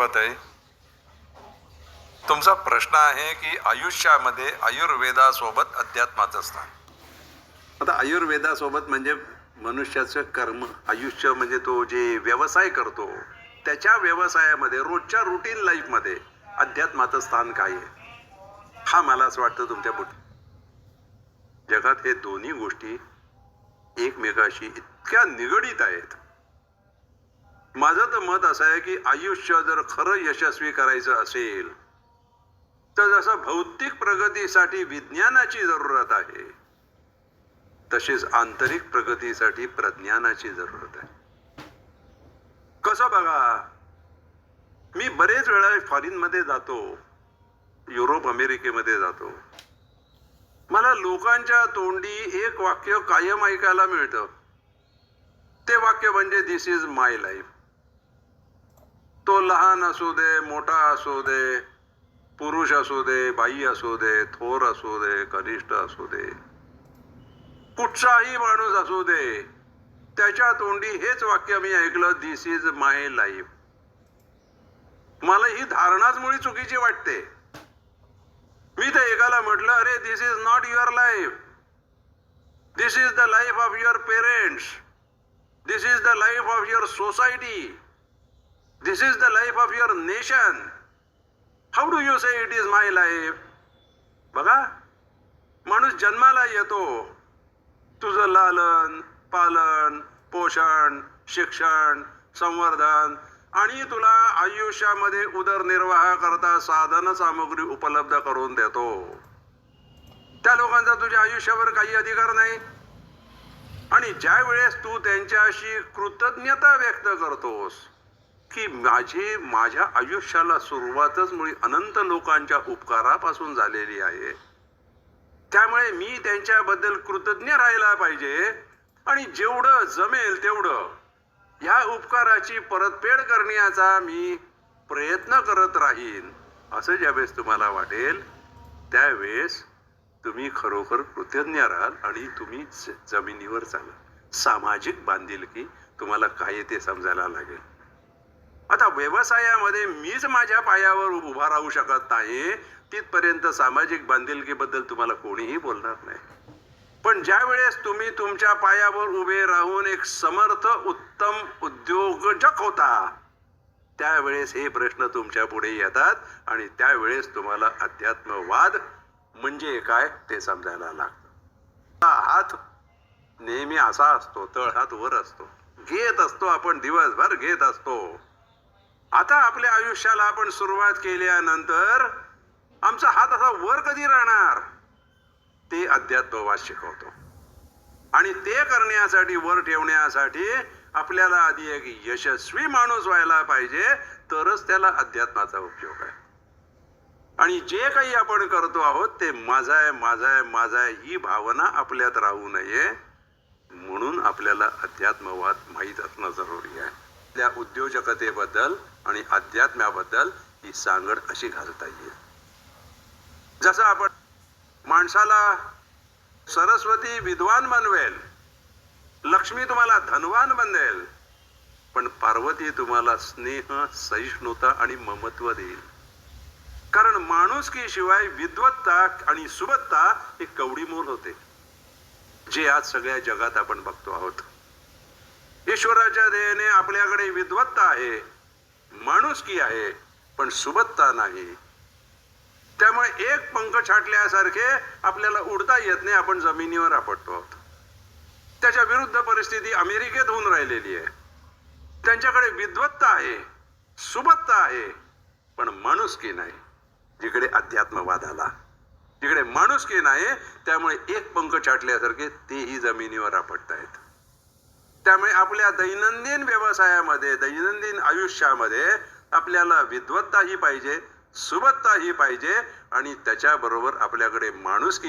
आहे. तुमचा प्रश्न आहे की आयुष्यामध्ये आयुर्वेदासोबत अध्यात्माचं स्थान. आता आयुर्वेदासोबत म्हणजे मनुष्याचं कर्म आयुष्य म्हणजे तो जे व्यवसाय करतो त्याच्या व्यवसायामध्ये रोजच्या रुटीन लाईफमध्ये अध्यात्माचं स्थान काय आहे? हा मला असं वाटतं तुमच्या बुद्धी जगात हे दोन्ही गोष्टी एकमेकाशी इतक्या निगडीत आहेत. माझं तर मत असं आहे की आयुष्य जर खरं यशस्वी करायचं असेल तर जसं भौतिक प्रगतीसाठी विज्ञानाची जरूरत आहे तशीच आंतरिक प्रगतीसाठी प्रज्ञानाची जरूरत आहे. कसं बघा मी बरेच वेळा फॉरिनमध्ये जातो युरोप अमेरिकेमध्ये जातो. मला लोकांच्या तोंडी एक वाक्य कायम ऐकायला मिळतं. ते वाक्य म्हणजे दिस इज माय लाईफ तो लहान असू दे मोठा असू दे पुरुष असू दे बाई असू दे थोर असू दे कनिष्ठ असू दे कुठचाही माणूस असू दे त्याच्या तोंडी हेच वाक्य मी ऐकलं दिस इज माय लाईफ मला ही धारणाच मुळी चुकीची वाटते. मी तर एकाला म्हटलं अरे this is not your life this is the life of your parents this is the life of your society this is the life of your nation how do you say it is my life बघा माणूस जन्माला येतो. तुझं लालन पालन पोषण शिक्षण संवर्धन आणि तुला आयुष्यामध्ये उदरनिर्वाह करता साधन सामग्री उपलब्ध करून देतो. त्या लोकांचा तुझ्या आयुष्यावर काही अधिकार नाही. आणि ज्या वेळेस तू त्यांच्याशी कृतज्ञता व्यक्त करतोस की माझी माझ्या आयुष्याला सुरुवातच मुळे अनंत लोकांच्या उपकारापासून झालेली आहे. त्यामुळे मी त्यांच्याबद्दल कृतज्ञ राहायला पाहिजे आणि जेवढं जमेल तेवढं ह्या उपकाराची परतफेड करण्याचा मी प्रयत्न करत राहीन असं ज्यावेळेस तुम्हाला वाटेल त्यावेळेस तुम्ही खरोखर कृतज्ञ राहाल आणि तुम्ही ज- जमिनीवर चालाल सामाजिक बांधिलकी तुम्हाला काय ते समजायला लागेल. आता व्यवसायामध्ये मीच माझ्या पायावर उभा राहू शकत नाही. तिथपर्यंत सामाजिक बांधिलकीबद्दल तुम्हाला कोणीही बोलणार नाही. पण ज्या वेळेस तुम्ही तुमच्या पायावर उभे राहून एक समर्थ उत्तम उद्योजक होता त्यावेळेस हे प्रश्न तुमच्यापुढे येतात आणि त्यावेळेस तुम्हाला अध्यात्मवाद म्हणजे काय ते समजायला लागतं. हा हात नेहमी असा असतो तळ हात वर असतो. घेत असतो आपण दिवसभर घेत असतो. आता आपल्या आयुष्याला आपण सुरुवात केल्यानंतर आमचा हात असा वर कधी राहणार? ते अध्यात्मवाद शिकवतो. आणि ते करण्यासाठी वर ठेवण्यासाठी आपल्याला आधी एक यशस्वी माणूस व्हायला पाहिजे तरच त्याला अध्यात्माचा उपयोग आहे. आणि जे काही आपण करतो आहोत ते माझा आहे माझा आहे माझा आहे ही भावना आपल्यात राहू नये म्हणून आपल्याला अध्यात्मवाद माहीत असणं उद्योजकतेबद्दल आणि अध्यात्म्याबद्दल ही सांगड अशी घालता येईल. जसं आपण माणसाला सरस्वती विद्वान बनवेल लक्ष्मी तुम्हाला धनवान बनवेल पण पार्वती तुम्हाला स्नेह सहिष्णुता आणि ममत्व देईल. कारण माणुसकीशिवाय विद्वत्ता आणि सुबत्ता हे कवडीमोल होते जे आज सगळ्या जगात आपण बघतो आहोत. ईश्वराच्या दयेने आपल्याकडे विद्वत्ता आहे माणुसकी आहे पण सुबत्ता नाही. त्यामुळे एक पंख छाटल्यासारखे आपल्याला उडता येत नाही आपण जमिनीवर आपटतो आहोत. त्याच्या विरुद्ध परिस्थिती अमेरिकेत होऊन राहिलेली आहे. त्यांच्याकडे विद्वत्ता आहे सुबत्ता आहे पण माणुसकी नाही जिकडे अध्यात्मवाद आला तिकडे माणुसकी नाही त्यामुळे एक पंख छाटल्यासारखे तेही जमिनीवर आपटतायत त्यामुळे आपल्या दैनंदिन व्यवसायामध्ये दैनंदिन आयुष्यामध्ये आपल्याला विद्वत्ता ही पाहिजे सुबत्ता ही पाहिजे आणि त्याच्याबरोबर आपल्याकडे माणुसकी